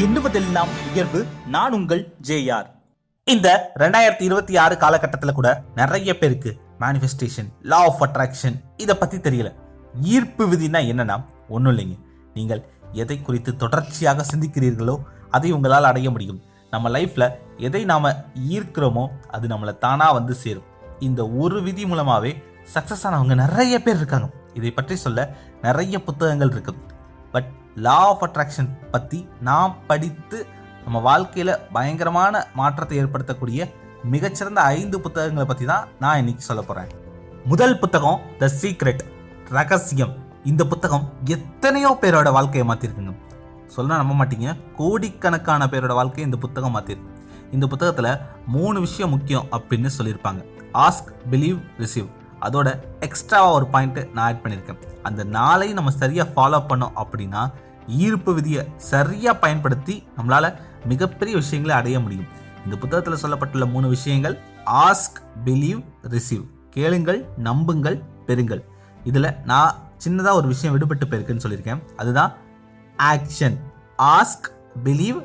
எண்ணுவதெல்லாம் உயர்வு. நான் உங்கள் ஜேஆர் இந்த ரெண்டாயிரத்தி இருபத்தி ஆறு காலகட்டத்தில் கூட நிறைய பேருக்கு மேனிஃபெஸ்டேஷன் லா ஆஃப் அட்ராக்ஷன் இதை பத்தி தெரியல. ஈர்ப்பு விதினா என்னன்னா ஒன்றும் இல்லைங்க. நீங்கள் எதை குறித்து தொடர்ச்சியாக சிந்திக்கிறீர்களோ அதை உங்களால் அடைய முடியும். நம்ம லைஃப்ல எதை நாம ஈர்க்கிறோமோ அது நம்மளை தானா வந்து சேரும். இந்த ஒரு விதி மூலமாவே சக்சஸ் ஆனவங்க நிறைய பேர் இருக்காங்க. இதை பற்றி சொல்ல நிறைய புத்தகங்கள் இருக்குது லா ஆஃப் அட்ராக்ஷன் பற்றி நான் படித்து நம்ம வாழ்க்கையில் பயங்கரமான மாற்றத்தை ஏற்படுத்தக்கூடிய மிகச்சிறந்த ஐந்து புத்தகங்களை பற்றி தான் நான் இன்னைக்கு சொல்ல போகிறேன் முதல் புத்தகம் த சீக்ரெட் ரகசியம். இந்த புத்தகம் எத்தனையோ பேரோட வாழ்க்கையை மாற்றிருக்குங்க சொல்ல நம்ப மாட்டீங்க. கோடிக்கணக்கான பேரோட வாழ்க்கையை இந்த புத்தகம் மாற்றிருக்கு இந்த புத்தகத்தில் மூணு விஷயம் முக்கியம் அப்படின்னு சொல்லியிருப்பாங்க. ஆஸ்க் பிலீவ் ரிசீவ் அதோட எக்ஸ்ட்ராவாக ஒரு பாயிண்ட்டு நான் ஆட் பண்ணியிருக்கேன். அந்த நாளையும் நம்ம சரியாக ஃபாலோ பண்ணோம் அப்படின்னா ஈர்ப்பு விதியை சரியாக பயன்படுத்தி நம்மளால் மிகப்பெரிய விஷயங்களை அடைய முடியும். இந்த புத்தகத்தில் சொல்லப்பட்டுள்ள மூணு விஷயங்கள் ஆஸ்க் பிலீவ் ரிசீவ் கேளுங்கள் நம்புங்கள் பெறுங்கள். இதில் நான் சின்னதாக ஒரு விஷயம் விடுபட்டு போயிருக்குன்னு சொல்லியிருக்கேன். அதுதான் action ask believe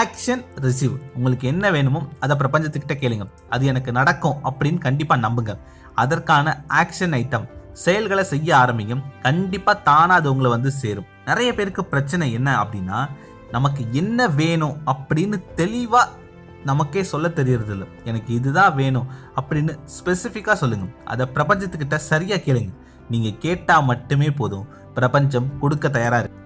action receive உங்களுக்கு என்ன வேணுமோ அதை பிரபஞ்சத்துக்கிட்ட கேளுங்க. அது எனக்கு நடக்கும் அப்படின்னு கண்டிப்பாக நம்புங்க. அதற்கான ஆக்ஷன் ஐட்டம் செயல்களை செய்ய ஆரம்பிக்கும். கண்டிப்பாக தானாக அது உங்களை வந்து சேரும். நிறைய பேருக்கு பிரச்சனை என்ன அப்படின்னா நமக்கு என்ன வேணும் அப்படின்னு தெளிவாக நமக்கே சொல்ல தெரியறதில்ல. எனக்கு இதுதான் வேணும் அப்படின்னு ஸ்பெசிஃபிக்காக சொல்லுங்கள் அதை பிரபஞ்சத்துக்கிட்ட சரியாக கேளுங்க. நீங்கள் கேட்டால் மட்டுமே போதும். பிரபஞ்சம் கொடுக்க தயாராக இருக்கு.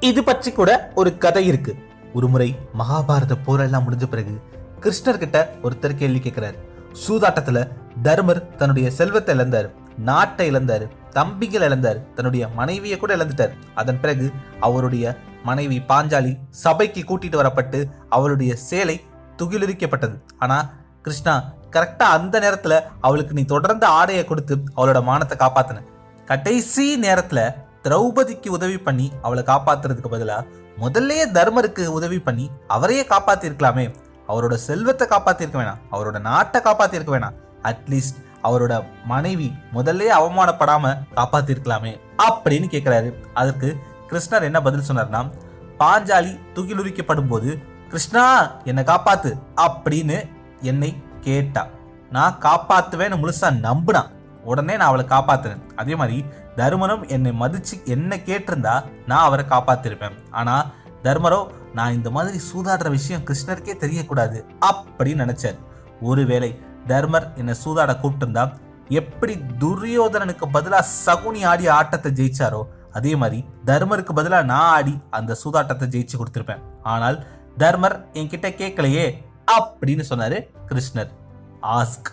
இது பற்றி கூட ஒரு கதை இருக்கு. ஒரு முறை மகாபாரத போரெல்லாம் முடிஞ்ச பிறகு கிருஷ்ணர்கிட்ட ஒருத்தர் கேள்வி கேட்குறாரு சூதாட்டத்தில் தர்மர் தன்னுடைய செல்வத்தை இழந்தார் நாட்டை இழந்தார் தம்பிகள் இழந்தார் தன்னுடைய மனைவியை கூட இழந்துட்டார். அதன் பிறகு அவருடைய மனைவி பாஞ்சாலி சபைக்கு கூட்டிட்டு வரப்பட்டு அவளுடைய சேலை துகிலுரிக்கப்பட்டது. ஆனா கிருஷ்ணா கரெக்டா அந்த நேரத்துல அவளுக்கு நீ தொடர்ந்து ஆடையை கொடுத்து அவளோட மானத்தை காப்பாத்தின. கடைசி நேரத்துல திரௌபதிக்கு உதவி பண்ணி அவளை காப்பாத்துறதுக்கு பதிலா முதல்லயே தர்மருக்கு உதவி பண்ணி அவரையே காப்பாத்திருக்கலாமே. அவரோட செல்வத்தை காப்பாத்திருக்க வேணாம் அவரோட நாட்டை காப்பாத்திருக்க வேணாம். அட்லீஸ்ட் அவரோட மனைவி முதல்ல அவமானப்படாம காப்பாத்திருக்கலாமே அப்படின்னு கேட்கிறாரு அதற்கு கிருஷ்ணர் என்ன பதில் சொன்னார்னா பாஞ்சாலி துகிலுரிக்கப்படும் போது கிருஷ்ணா என்னை காப்பாத்து அப்படின்னு என்னை கேட்டா. நான் காப்பாத்துவேன்னு முழுசா நம்புனான் உடனே நான் அவளை காப்பாத்துறேன். அதே மாதிரி தருமனும் என்னை மதிச்சு என்ன கேட்டிருந்தா நான் அவரை காப்பாத்திருப்பேன். ஆனா தர்மரோ நான் இந்த மாதிரி சூதாடுற விஷயம் கிருஷ்ணருக்கே தெரியக்கூடாது அப்படின்னு நினைச்சார். ஒருவேளை தர்மர் என்னை சூதாட கூப்பிட்டுருந்தா எப்படி துரியோதனனுக்கு பதிலாக சகுனி ஆடி ஆட்டத்தை ஜெயிச்சாரோ அதே மாதிரி தர்மருக்கு பதிலாக நான் ஆடி அந்த சூதாட்டத்தை ஜெயிச்சு கொடுத்துருப்பேன். ஆனால் தர்மர் என்கிட்ட கேட்கலையே அப்படின்னு சொன்னாரு கிருஷ்ணர். ஆஸ்க்.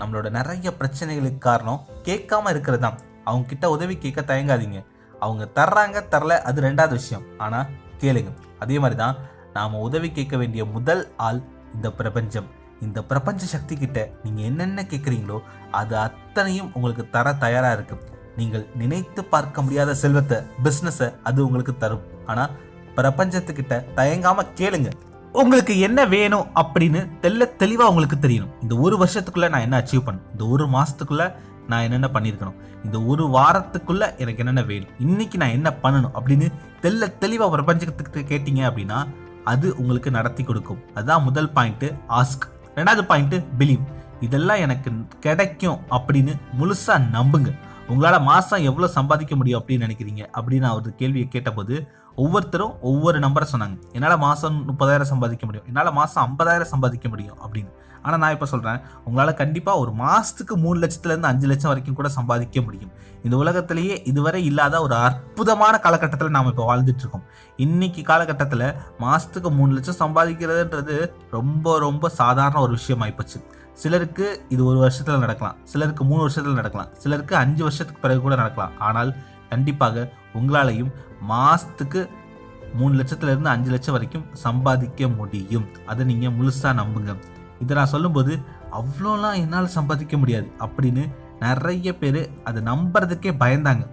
நம்மளோட நிறைய பிரச்சனைகளுக்கு காரணம் கேட்காம இருக்கிறது தான் அவங்க கிட்ட உதவி கேட்க தயங்காதீங்க. அவங்க தர்றாங்க தரல அது ரெண்டாவது விஷயம். ஆனால் கேளுங்க. அதே மாதிரி தான் நாம் உதவி கேட்க வேண்டிய முதல் ஆள் இந்த பிரபஞ்சம். இந்த பிரபஞ்ச சக்தி கிட்ட நீங்க என்னென்ன கேட்குறீங்களோ அது அத்தனையும் உங்களுக்கு தர தயாரா இருக்கு. நீங்கள் நினைத்து பார்க்க முடியாத செல்வத்தை பிஸ்னஸை அது உங்களுக்கு தரும். ஆனா பிரபஞ்சத்துக்கிட்ட தயங்காம கேளுங்க. உங்களுக்கு என்ன வேணும் அப்படின்னு தெல்ல தெளிவா உங்களுக்கு தெரியணும். இந்த ஒரு வருஷத்துக்குள்ள நான் என்ன அச்சீவ் பண்ணணும்? இந்த ஒரு மாசத்துக்குள்ள நான் என்னென்ன பண்ணியிருக்கணும்? இந்த ஒரு வாரத்துக்குள்ள எனக்கு என்னென்ன வேணும்? இன்னைக்கு நான் என்ன பண்ணணும்? அப்படின்னு தெல்ல தெளிவா பிரபஞ்சத்துக்கிட்ட கேட்டீங்க அப்படின்னா அது உங்களுக்கு நடத்தி கொடுக்கும். அதுதான் முதல் பாயிண்ட் ஆஸ்க் ரெண்டாவது பாயிண்ட் பிலீவ் இதெல்லாம் எனக்கு கிடைக்கும் அப்படின்னு முழுசா நம்புங்க. உங்களால் மாதம் எவ்வளோ சம்பாதிக்க முடியும் அப்படின்னு நினைக்கிறீங்க அப்படின்னு அவர் கேள்வியை கேட்டபோது ஒவ்வொருத்தரும் ஒவ்வொரு நம்பரை சொன்னாங்க. என்னால் மாதம் முப்பதாயிரம் சம்பாதிக்க முடியும். என்னால் மாதம் ஐம்பதாயிரம் சம்பாதிக்க முடியும் அப்படின்னு. ஆனால் நான் இப்போ சொல்கிறேன் உங்களால் கண்டிப்பாக ஒரு மாதத்துக்கு மூணு லட்சத்துலேருந்து அஞ்சு லட்சம் வரைக்கும் கூட சம்பாதிக்க முடியும். இந்த உலகத்திலேயே இதுவரை இல்லாத ஒரு அற்புதமான காலகட்டத்தில் நாம் இப்போ வாழ்ந்துட்டு இருக்கோம் இன்னைக்கு காலகட்டத்தில் மாதத்துக்கு மூணு லட்சம் சம்பாதிக்கிறதுன்றது ரொம்ப ரொம்ப சாதாரண ஒரு விஷயம் ஆயிப்போச்சு. சிலருக்கு இது ஒரு வருஷத்தில் நடக்கலாம். சிலருக்கு மூணு வருஷத்தில் நடக்கலாம். சிலருக்கு அஞ்சு வருஷத்துக்கு பிறகு கூட நடக்கலாம். ஆனால் கண்டிப்பாக உங்களாலையும் மாதத்துக்கு மூணு லட்சத்துலேருந்து அஞ்சு லட்சம் வரைக்கும் சம்பாதிக்க முடியும். அதை நீங்கள் முழுசாக நம்புங்க. இதை நான் சொல்லும்போது அவ்வளோலாம் என்னால் சம்பாதிக்க முடியாது அப்படின்னு நிறைய பேர் அதை நம்புறதுக்கே பயந்தாங்க.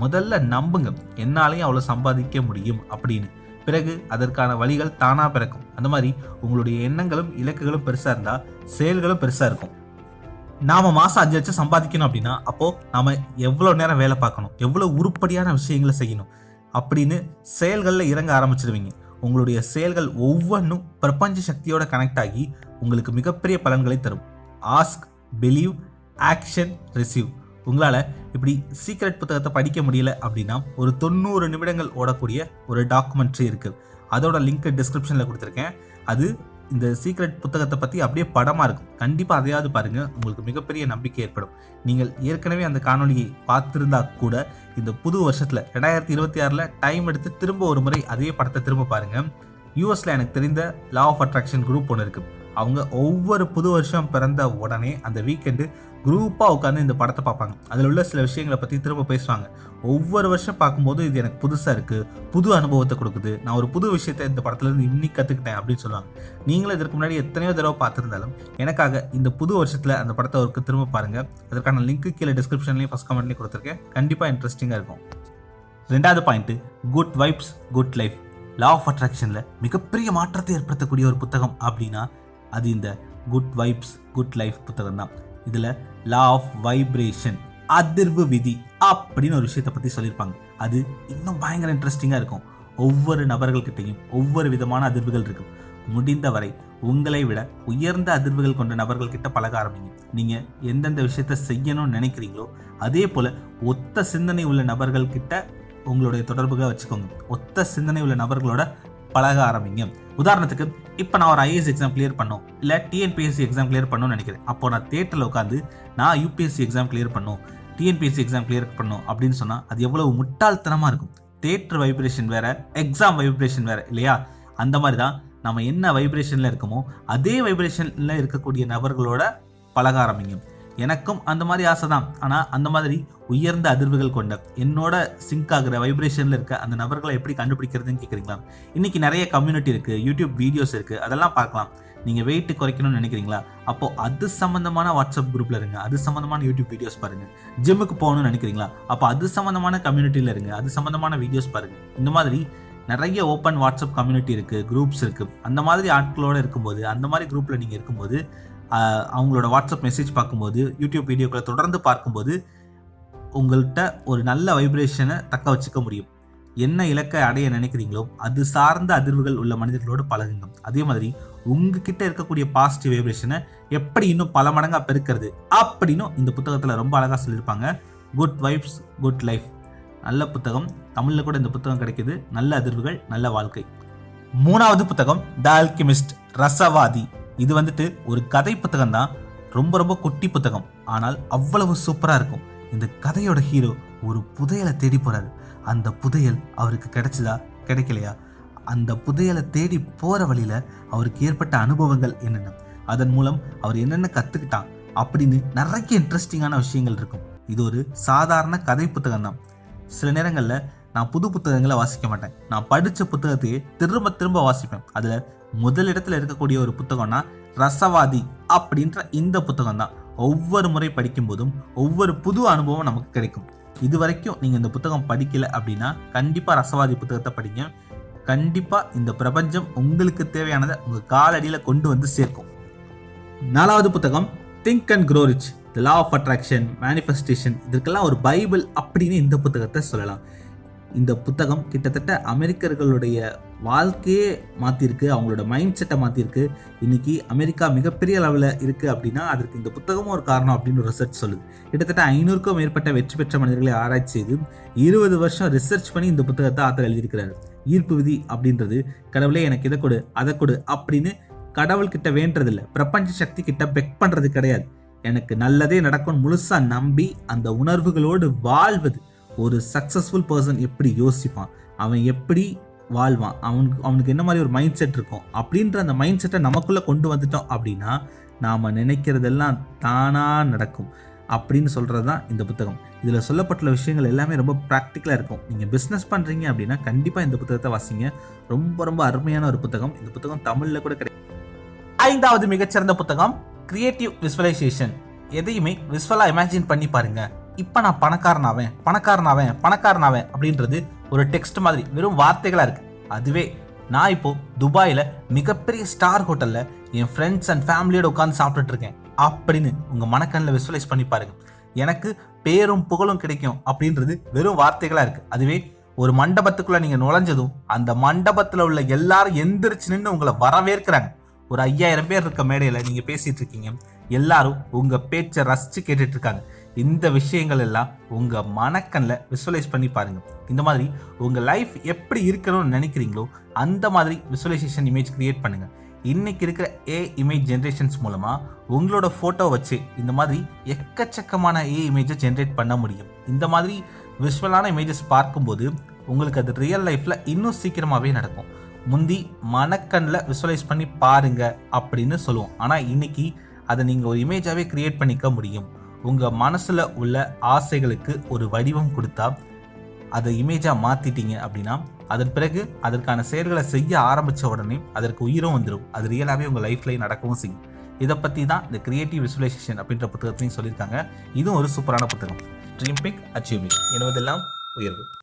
முதல்ல நம்புங்க என்னாலையும் அவ்வளோ சம்பாதிக்க முடியும் அப்படின்னு. பிறகு அதற்கான வழிகள் தானாக பிறக்கும். அந்த மாதிரி உங்களுடைய எண்ணங்களும் இலக்குகளும் பெருசாக இருந்தால் செயல்களும் பெருசாக இருக்கும். நாம மாசம் அஞ்சு லட்சம் சம்பாதிக்கணும் அப்படின்னா அப்போ நாம எவ்வளவு நேரம் வேலை பார்க்கணும்? எவ்வளவு உருப்படியான விஷயங்களை செய்யணும்? அப்படின்னு செயல்களில் இறங்க ஆரம்பிச்சிடுவீங்க உங்களுடைய செயல்கள் ஒவ்வொன்றும் பிரபஞ்ச சக்தியோட கனெக்ட் ஆகி உங்களுக்கு மிகப்பெரிய பலன்களை தரும். ஆஸ்க் பிலீவ் ஆக்ஷன் ரிசீவ் உங்களால் இப்படி சீக்ரெட் புத்தகத்தை படிக்க முடியல அப்படின்னா ஒரு தொண்ணூறு நிமிடங்கள் ஓடக்கூடிய ஒரு டாக்குமெண்ட்ரி இருக்குது அதோட லிங்க் டிஸ்கிரிப்ஷனில் கொடுத்துருக்கேன். அது இந்த சீக்ரெட் புத்தகத்தை பற்றி அப்படியே படமாக இருக்கும். கண்டிப்பாக அதையாவது பாருங்கள் உங்களுக்கு மிகப்பெரிய நம்பிக்கை ஏற்படும். நீங்கள் ஏற்கனவே அந்த காணொலியை பார்த்துருந்தா கூட இந்த புது வருஷத்தில் ரெண்டாயிரத்தி இருபத்தி ஆறில் டைம் எடுத்து திரும்ப ஒரு முறை அதே படத்தை திரும்ப பாருங்கள் யூஎஸில் எனக்கு தெரிந்த லா ஆஃப் அட்ராக்ஷன் குரூப் ஒன்று இருக்குது அவங்க ஒவ்வொரு புது வருஷம் பிறந்த உடனே அந்த வீக்கெண்டு குரூப்பாக உட்காந்து இந்த படத்தை பார்ப்பாங்க. அதில் உள்ள சில விஷயங்களை பற்றி திரும்ப பேசுவாங்க. ஒவ்வொரு வருஷம் பார்க்கும்போது இது எனக்கு புதுசாக இருக்குது புது அனுபவத்தை கொடுக்குது நான் ஒரு புது விஷயத்தை இந்த படத்துலேருந்து இன்னைக்கு கற்றுக்கிட்டேன் அப்படின்னு சொல்லுவாங்க. நீங்களும் இதற்கு முன்னாடி எத்தனையோ தடவை பார்த்துருந்தாலும் எனக்காக இந்த புது வருஷத்தில் அந்த படத்தை அவருக்கு திரும்ப பாருங்கள் அதற்கான லிங்க்கு கீழே டிஸ்கிரிப்ஷன்லேயும் ஃபஸ்ட் கமெண்ட்லேயும் கொடுத்துருக்கேன். கண்டிப்பாக இன்ட்ரெஸ்டிங்காக இருக்கும். ரெண்டாவது point good vibes good life law of அட்ராக்ஷனில் மிகப்பெரிய மாற்றத்தை ஏற்படுத்தக்கூடிய ஒரு புத்தகம் அப்படின்னா அது இந்த குட் வைப்ஸ் குட் லைஃப் புத்தகம் தான் இதில் லா ஆஃப் வைப்ரேஷன் அதிர்வு விதி அப்படின்னு ஒரு விஷயத்தை பற்றி சொல்லியிருப்பாங்க. அது இன்னும் பயங்கர இன்ட்ரெஸ்டிங்காக இருக்கும். ஒவ்வொரு நபர்கள்கிட்டையும் ஒவ்வொரு விதமான அதிர்வுகள் இருக்கும் முடிந்தவரை உங்களை விட உயர்ந்த அதிர்வுகள் கொண்ட நபர்கள் கிட்ட பழக ஆரம்பிங்க. நீங்கள் எந்தெந்த விஷயத்த செய்யணும்னு நினைக்கிறீங்களோ அதே போல் ஒத்த சிந்தனை உள்ள நபர்கள் கிட்ட உங்களுடைய தொடர்புகளை வச்சுக்கோங்க. ஒத்த சிந்தனை உள்ள நபர்களோட பழக ஆரம்பிங்க. உதாரணத்துக்கு இப்போ நான் ஒரு ஐஏஎஸ் எக்ஸாம் கிளியர் பண்ணும். இல்லை டிஎன்பிஎஸ்சி எக்ஸாம் கிளியர் பண்ணணும்னு நினைக்கிறேன். அப்போ நான் தேட்டரில் உட்காந்து நான் யூபிஎஸ்சி எக்ஸாம் கிளியர் பண்ணும். டிஎன்பிஎஸ்சி எக்ஸாம் கிளியர் பண்ணும் அப்படின்னு சொன்னால் அது எவ்வளவு முட்டாள்தனமாக இருக்கும். தேட்டர் வைப்ரேஷன் வேற எக்ஸாம் வைப்ரேஷன் வேற இல்லையா? அந்த மாதிரி தான் நம்ம என்ன வைப்ரேஷனில் இருக்கோமோ அதே வைப்ரேஷனில் இருக்கக்கூடிய நபர்களோட பழக ஆரம்பிங்க எனக்கும் அந்த மாதிரி ஆசை தான் ஆனால் அந்த மாதிரி உயர்ந்த அதிர்வுகள் கொண்ட என்னோட சிங்க் ஆகிற வைப்ரேஷனில் இருக்க அந்த நபர்களை எப்படி கண்டுபிடிக்கிறதுன்னு கேட்குறீங்களா இன்றைக்கி நிறைய கம்யூனிட்டி இருக்குது யூடியூப் வீடியோஸ் இருக்குது அதெல்லாம் பார்க்கலாம். நீங்கள் வெயிட் குறைக்கணும்னு நினைக்கிறீங்களா? அப்போது அது சம்மந்தமான வாட்ஸ்அப் குரூப்பில் இருங்க அது சம்மந்தமான யூடியூப் வீடியோஸ் பாருங்கள் ஜிம்முக்கு போகணும்னு நினைக்கிறீங்களா? அப்போ அது சம்மந்தமான கம்யூனிட்டியில் இருங்க அது சம்மந்தமான வீடியோஸ் பாருங்கள் இந்த மாதிரி நிறைய ஓப்பன் வாட்ஸ்அப் கம்யூனிட்டி இருக்குது குரூப்ஸ் இருக்குது அந்த மாதிரி ஆட்களோட இருக்கும்போது அந்த மாதிரி குரூப்பில் நீங்கள் இருக்கும்போது அவங்களோட வாட்ஸ்அப் மெசேஜ் பார்க்கும்போது யூடியூப் வீடியோக்களை தொடர்ந்து பார்க்கும்போது உங்கள்கிட்ட ஒரு நல்ல வைப்ரேஷனை தக்க வச்சுக்க முடியும். என்ன இலக்கை அடைய நினைக்கிறீங்களோ அது சார்ந்த அதிர்வுகள் உள்ள மனிதர்களோடு பழகுங்க. அதே மாதிரி உங்ககிட்ட இருக்கக்கூடிய பாசிட்டிவ் வைப்ரேஷனை எப்படி இன்னும் பல மடங்காக பெருக்கிறது அப்படின்னு இந்த புத்தகத்தில் ரொம்ப அழகாக சொல்லியிருப்பாங்க. குட் வைப்ஸ் குட் லைஃப் நல்ல புத்தகம். தமிழில் கூட இந்த புத்தகம் கிடைக்கிது. நல்ல அதிர்வுகள் நல்ல வாழ்க்கை. மூணாவது புத்தகம் த அல்கெமிஸ்ட் ரசவாதி. இது வந்துட்டு ஒரு கதை புத்தகம் தான். ரொம்ப ரொம்ப குட்டி புத்தகம். ஆனால் அவ்வளவு சூப்பராக இருக்கும். இந்த கதையோட ஹீரோ ஒரு புதையலை தேடி போறாரு. அந்த புதையல் அவருக்கு கிடைச்சதா? கிடைக்கலையா? அந்த புதையலை தேடி போற வழியில அவருக்கு ஏற்பட்ட அனுபவங்கள் என்னென்ன? அதன் மூலம் அவர் என்னென்ன கத்துக்கிட்டான்? அப்படின்னு நிறைய இன்ட்ரெஸ்டிங்கான விஷயங்கள் இருக்கும். இது ஒரு சாதாரண கதை புத்தகம் தான். சில நேரங்களில் நான் புது புத்தகங்களை வாசிக்க மாட்டேன். நான் படித்த புத்தகத்தையே திரும்ப திரும்ப வாசிப்பேன். அதில் முதலிடத்தில் இருக்கக்கூடிய ஒரு புத்தகம்னா ரசவாதி அப்படின்ற இந்த புத்தகம் தான் ஒவ்வொரு முறை படிக்கும்போதும் ஒவ்வொரு புது அனுபவம் நமக்கு கிடைக்கும். இது வரைக்கும் நீங்கள் இந்த புத்தகம் படிக்கல அப்படின்னா கண்டிப்பாக ரசவாதி புத்தகத்தை படிங்க. கண்டிப்பாக இந்த பிரபஞ்சம் உங்களுக்கு தேவையானதை உங்கள் காலடியில் கொண்டு வந்து சேர்க்கும். நாலாவது புத்தகம் think and grow rich the law of attraction manifestation இதற்கெல்லாம் ஒரு பைபிள் அப்படின்னு இந்த புத்தகத்தை சொல்லலாம். இந்த புத்தகம் கிட்டத்தட்ட அமெரிக்கர்களுடைய வாழ்க்கையே மாற்றிருக்கு அவங்களோட மைண்ட் செட்டை மாற்றிருக்கு இன்னைக்கு அமெரிக்கா மிகப்பெரிய அளவில் இருக்குது அப்படின்னா அதற்கு இந்த புத்தகமும் ஒரு காரணம் அப்படின்னு ஒரு ரிசர்ச் சொல்லுது. கிட்டத்தட்ட ஐநூறுக்கும் மேற்பட்ட வெற்றி பெற்ற மனிதர்களை ஆராய்ச்சி செய்து இருபது வருஷம் ரிசர்ச் பண்ணி இந்த புத்தகத்தை ஆத்தர் எழுதியிருக்கிறார். ஈர்ப்பு விதி அப்படின்றது. கடவுளே எனக்கு இதை கொடு அதை கொடு அப்படின்னு கடவுள் கிட்ட வேண்டதில்ல. பிரபஞ்ச சக்தி கிட்ட பெக் பண்ணுறது கிடையாது. எனக்கு நல்லதே நடக்கும் முழுசாக நம்பி அந்த உணர்வுகளோடு வாழ்வது ஒரு சக்சஸ்ஃபுல் பர்சன் எப்படி யோசிப்பான்? அவன் எப்படி வாழ்வான்? அவனுக்கு அவனுக்கு என்ன மாதிரி ஒரு மைண்ட் செட் இருக்கும்? அப்படின்ற அந்த மைண்ட் செட்டை நமக்குள்ளே கொண்டு வந்துட்டோம் அப்படின்னா நாம் நினைக்கிறதெல்லாம் தானாக நடக்கும் அப்படின்னு சொல்கிறது தான் இந்த புத்தகம். இதில் சொல்லப்பட்டுள்ள விஷயங்கள் எல்லாமே ரொம்ப ப்ராக்டிக்கலாக இருக்கும். நீங்கள் பிஸ்னஸ் பண்ணுறீங்க அப்படின்னா கண்டிப்பாக இந்த புத்தகத்தை வாசிங்க. ரொம்ப ரொம்ப அருமையான ஒரு புத்தகம். இந்த புத்தகம் தமிழில் கூட கிடையாது ஐந்தாவது மிகச்சிறந்த புத்தகம் கிரியேட்டிவ் விஸ்வலைசேஷன் எதையுமே விஸ்வலாக இமேஜின் பண்ணி பாருங்கள் இப்போ நான் பணக்காரனாவேன் பணக்காரனாவேன் பணக்காரனாவேன் அப்படின்றது ஒரு டெக்ஸ்ட் மாதிரி வெறும் வார்த்தைகளாக இருக்கு. அதுவே நான் இப்போ துபாயில் மிகப்பெரிய ஸ்டார் ஹோட்டலில் என் ஃப்ரெண்ட்ஸ் அண்ட் ஃபேமிலியோட உட்காந்து சாப்பிட்டுட்டு இருக்கேன் அப்படின்னு உங்கள் மனக்கண்ணில் விஸ்வலைஸ் பண்ணி பாருங்க. எனக்கு பேரும் புகழும் கிடைக்கும் அப்படின்றது வெறும் வார்த்தைகளாக இருக்குது அதுவே ஒரு மண்டபத்துக்குள்ளே நீங்கள் நுழைஞ்சதும் அந்த மண்டபத்தில் உள்ள எல்லாரும் எந்திரிச்சு நின்று உங்களை வரவேற்கிறாங்க. ஒரு ஐயாயிரம் பேர் இருக்க மேடையில் நீங்கள் பேசிகிட்டு இருக்கீங்க. எல்லாரும் உங்கள் பேச்சை ரசிச்சு கேட்டுட்ருக்காங்க இந்த விஷயங்கள் எல்லாம் உங்கள் மனக்கண்ணில் விசுவலைஸ் பண்ணி பாருங்கள் இந்த மாதிரி உங்கள் லைஃப் எப்படி இருக்கணும்னு நினைக்கிறீங்களோ அந்த மாதிரி விசுவலைசேஷன் இமேஜ் கிரியேட் பண்ணுங்கள் இன்றைக்கி இருக்கிற ஏ இமேஜ் ஜென்ரேஷன்ஸ் மூலமாக உங்களோட ஃபோட்டோ வச்சு இந்த மாதிரி எக்கச்சக்கமான ஏ இமேஜை ஜென்ரேட் பண்ண முடியும். இந்த மாதிரி விஷுவலான இமேஜஸ் பார்க்கும்போது உங்களுக்கு அது ரியல் லைஃப்பில் இன்னும் சீக்கிரமாகவே நடக்கும். முந்தி மனக்கண்ணில் விசுவலைஸ் பண்ணி பாருங்க அப்படின்னு சொல்லுவோம். ஆனால் இன்னைக்கு அதை நீங்கள் ஒரு இமேஜாகவே க்ரியேட் பண்ணிக்க முடியும். உங்கள் மனசில் உள்ள ஆசைகளுக்கு ஒரு வடிவம் கொடுத்தா அதை இமேஜாக மாற்றிட்டீங்க அப்படின்னா அதன் பிறகு அதற்கான செயல்களை செய்ய ஆரம்பித்த உடனே அதற்கு உயிரும் வந்துடும் அது ரியலாகவே உங்கள் லைஃப்லேயே நடக்கவும் செய்யும். இதை பற்றி தான் இந்த கிரியேட்டிவ் விசுவலைசேஷன் அப்படின்ற புத்தகத்தையும் சொல்லியிருக்காங்க. இதுவும் ஒரு சூப்பரான புத்தகம். ட்ரீம் பிக் அச்சீவ்மெண்ட் என்பதெல்லாம் உயர்வு.